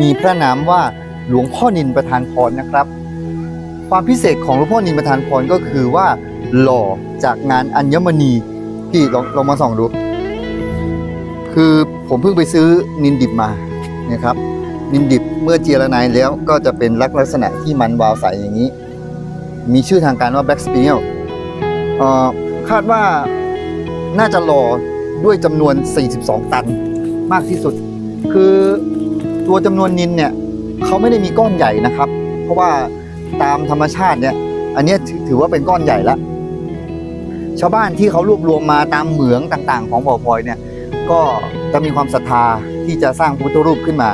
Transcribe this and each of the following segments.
มีพระนามว่าหลวงพ่อนินประธานพรนะครับ ความพิเศษของหลวงพ่อนินประธานพรก็คือว่า หล่อจากงานอัญมณีพี่ลองลองมาส่องดู คือผมเพิ่งไปซื้อนินดิบมานะครับ นินดิบเมื่อเจียรนายแล้วก็จะเป็นลักษณะที่มันวาวใสอย่างนี้ มีชื่อทางการว่า Black Spinel คาดว่าน่าจะหล่อด้วยจำนวน 42 ตันมากที่สุด คือ ตัวจำนวนนินเนี่ยเขาไม่ได้มีก้อนใหญ่นะครับ เพราะว่าตามธรรมชาติเนี่ย อันนี้ถือว่าเป็นก้อนใหญ่ละชาวบ้านที่เขารวบรวมมาตามเหมืองต่างๆ ของบ่อพลอยเนี่ยก็จะมีความศรัทธาที่จะสร้างพุทธรูปขึ้นมา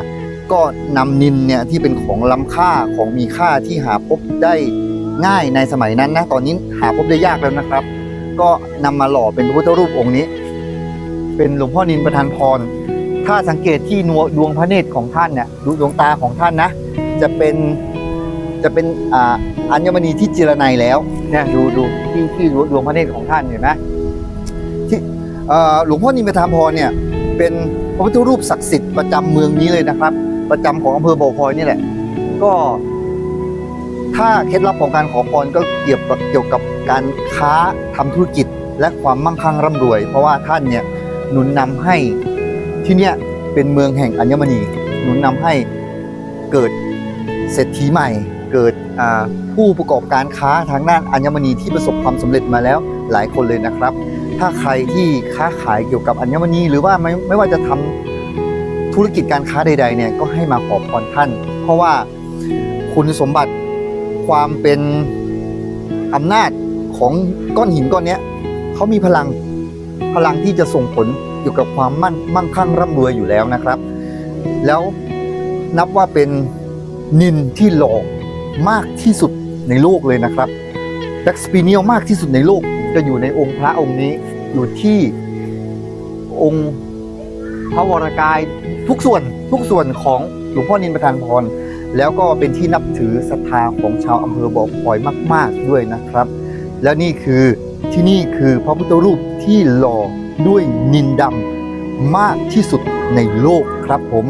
ก็นำนินเนี่ยที่เป็นของล้ำค่าของมีค่าที่หาพบได้ง่ายในสมัยนั้นนะตอนนี้หาพบได้ยากแล้วนะครับ ก็นำมาหล่อเป็นพระพุทธรูปองค์นี้ เป็นหลวงพ่อนินประธานพร ถ้าสังเกตที่นวดวงพระเนตรของท่านเนี่ยดูดวงตาของท่านนะ จะเป็นจะเป็นอ่าอัญมณีที่เจรไนแล้วเนี่ยดูดูที่ที่ดวงพระเนตรของท่านเห็นไหมที่หลวงพ่อนินประธานพรเนี่ยเป็นพระพุทธรูปศักดิ์สิทธิ์ประจำเมืองนี้เลยนะครับ ประจำของอำเภอบ่อพลอยนี่แหละ ก็ถ้าเคล็ดลับของการขอพรก็เกี่ยวกับเกี่ยวกับการค้าทำธุรกิจและความมั่งคั่งร่ำรวย เพราะว่าท่านเนี่ยหนุนนำให้ ที่เนี่ยเป็นเมืองแห่งอัญมณีหนุนนำให้เกิดเศรษฐีใหม่ เกิดผู้ประกอบการค้าทางด้านอัญมณีที่ประสบความสำเร็จมาแล้วหลายคนเลยนะครับ ถ้าใครที่ค้าขายเกี่ยวกับอัญมณี หรือว่าไม่ไม่ว่าจะทำธุรกิจการค้าใด ๆ เนี่ยก็ให้มาขอพรท่าน เพราะว่าคุณสมบัติความเป็นอำนาจของก้อนหินก้อนเนี้ยเขามีพลังพลังที่จะส่งผล เกี่ยวกับความมั่นมั่งคั่งร่ำรวยอยู่แล้วนะครับ แล้วนับว่าเป็นนินที่หล่อมากที่สุดในโลกเลยนะครับแบ็กสปีเนียลมากที่สุดในโลกจะอยู่ในองค์พระองค์นี้อยู่ที่องค์พระวรกายทุกส่วนทุกส่วนของหลวงพ่อนินประธานพรแล้วก็เป็นที่นับถือศรัทธาของชาวอำเภอบ่อพลอยมาก ๆด้วยนะครับ แล้วนี่คือที่นี่คือพระพุทธรูปที่หล่อ ด้วยนินดำมากที่สุดในโลกครับผม